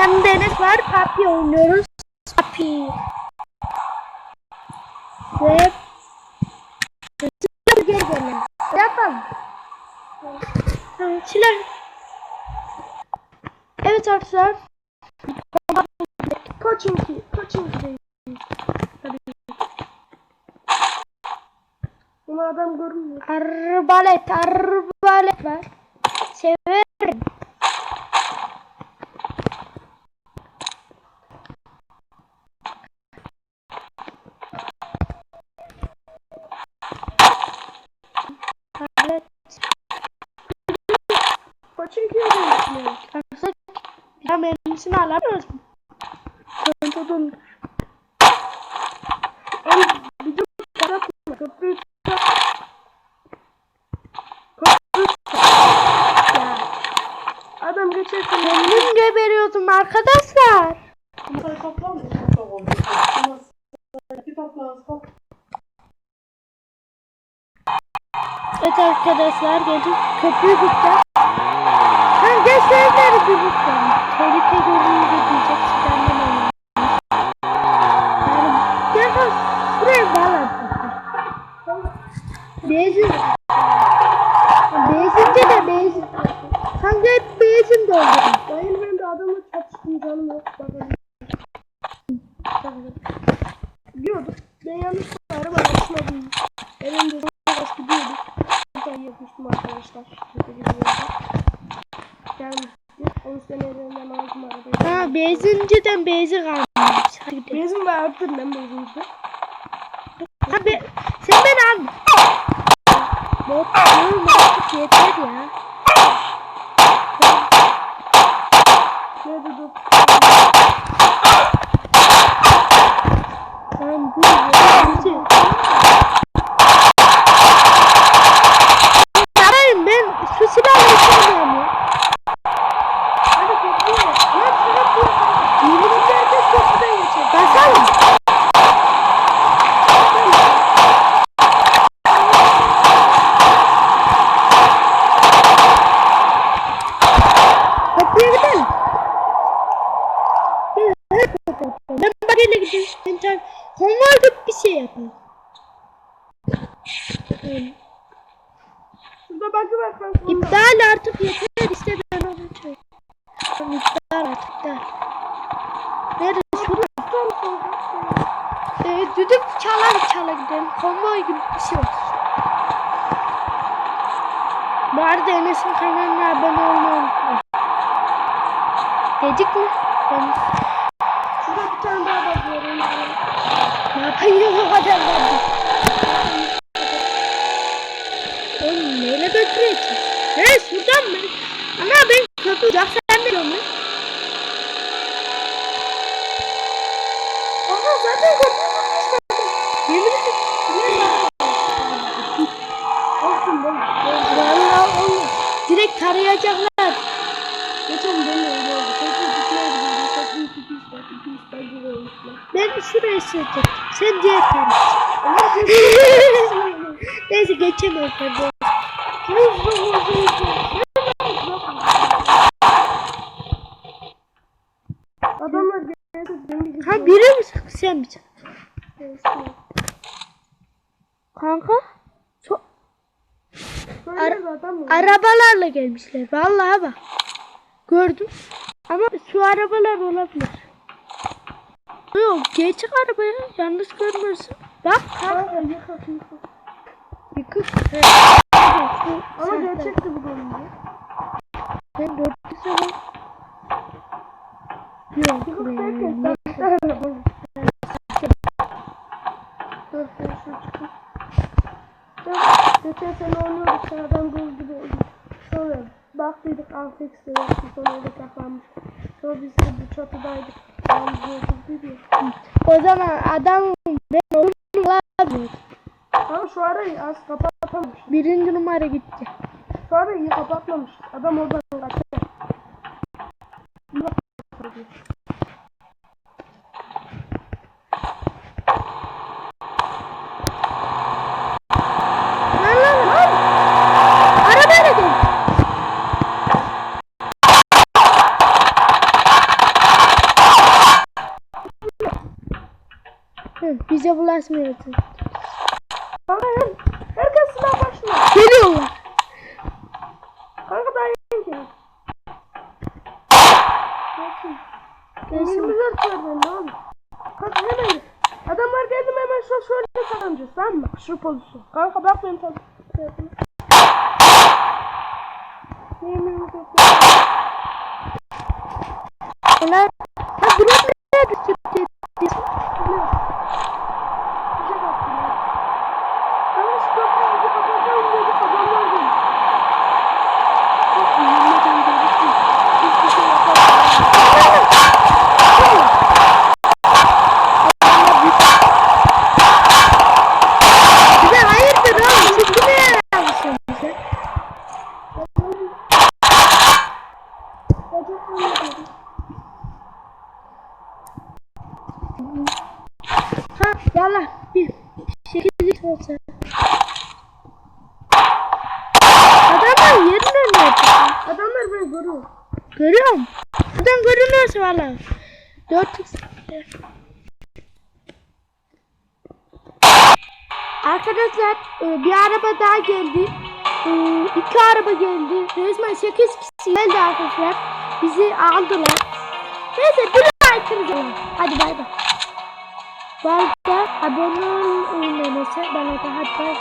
yanında Enes var. Papi oynuyoruz. Papi. Ve Silah geri gelin. Yapalım. Tamam, silah. Evet arkadaşlar. Coaching ki, coaching ki. Bunu adam görmüyor. Arbalet, arbalet var. Arkadaşlar. Evet arkadaşlar geldik. Köprüyü tutacağız. Ha gösterleri bir tutacağım. Tane yapmıştım arkadaşlar. Gelmişti. O yüzden elimden aldım arabayı. Ha benzinciden benzin gidelim. Benzin vardı ben benzinci. Ha be, sen beni al. Bot, dur, bot, yeter ya. Tamam dur ya. Bizi. Arayın ben şu silahla istemiyorum ya. Hadi köprüye. Lan şuna bir Yirmi herkes köprüden geçer. Basalım. Kapıya gidelim. Bakayla gideyim. Ben tam gibi bir şey yapayım. Yani Şurada bakı var kanka. İptal artık yeter işte ben onu çöz. İptal artık iptal. Nerede şurada? Ee, düdük çala çala gidelim. Konvoy gibi bir şey olsun. Bu arada Enes'in kanalına abone olmayı unutmayın. Dedik mi? Ben o kadar vardı. Oğlum neyle götürüyorsun? He şuradan mı? Ana ben kötü uzak sen biliyor musun? Aha zaten köprü tutmuşlar. Yemin ederim. Olsun ben. Vallahi oğlum. Direkt tarayacaklar. Geçen ben de öyle oldu. Köprü tutmaya gidiyordu. Köprüyü tutmuşlar. Tutmuşlar gibi olmuşlar. Ben şuraya sürdüm. Sen diğer taraf. Ama Neyse geçemem tabii. Adamlar geldi. Ha biri mi sen- sen mi? Kanka. Çok Böyle bir adam mı? arabalarla gelmişler. Vallahi bak. Gördüm. Ama şu arabalar olabilir. Yok geçik arabaya. Yanlış görmüyorsun. Bak kanka. Yıkak yıkak. Yıkık. Ama gerçekti bu bölümde. Ben dört sabah. Yok. Yıkık derken sen. Dur sen şu çıkın. Dur. Geçen sene oynuyorduk. Sen adam göz gibi oldu. Sonra baktıydık Alfex'te yaptı. Sonra öyle saklanmış. Sonra biz de bu çatıdaydık. O zaman adam ben onu alamıyorum. Ama şu arayı az kapatamamış. Birinci numara gitti. Şu arayı kapatmamış. Adam oradan kaçıyor. Tamam bize her, herkes silah başına. Geliyorlar. Kanka. Gelsin. Gelsin. 24 var bende oğlum. Kanka hemen. Adamlar geldi mi hemen şu şöyle saklanacağız tamam mı? Şu pozisyon. Kanka bak benim tabii. Yemin ederim. Ulan. Ha drop nereye düştü? Bir şey baktım ya. Kanka şu kapıyı bir kapatacağım dedik adamlar geldi. Çok iyi, yemin ederim dedik. Hiçbir şey yapamadık. Bize hayırdır oğlum? Siz kime yapmışsınız bize? Ha yallah bir şekillik olsa. Adamlar yerine ne yapıyor? Adamlar beni görüyor. Görüyor musun? Adam görünüyorsa valla. 4 x Arkadaşlar e, bir araba daha geldi. E, iki araba geldi. Resmen 8 kişi geldi arkadaşlar. Bizi aldılar. Neyse bir like Hadi bay bay. Arada abone olun neyse bana da hadi bay.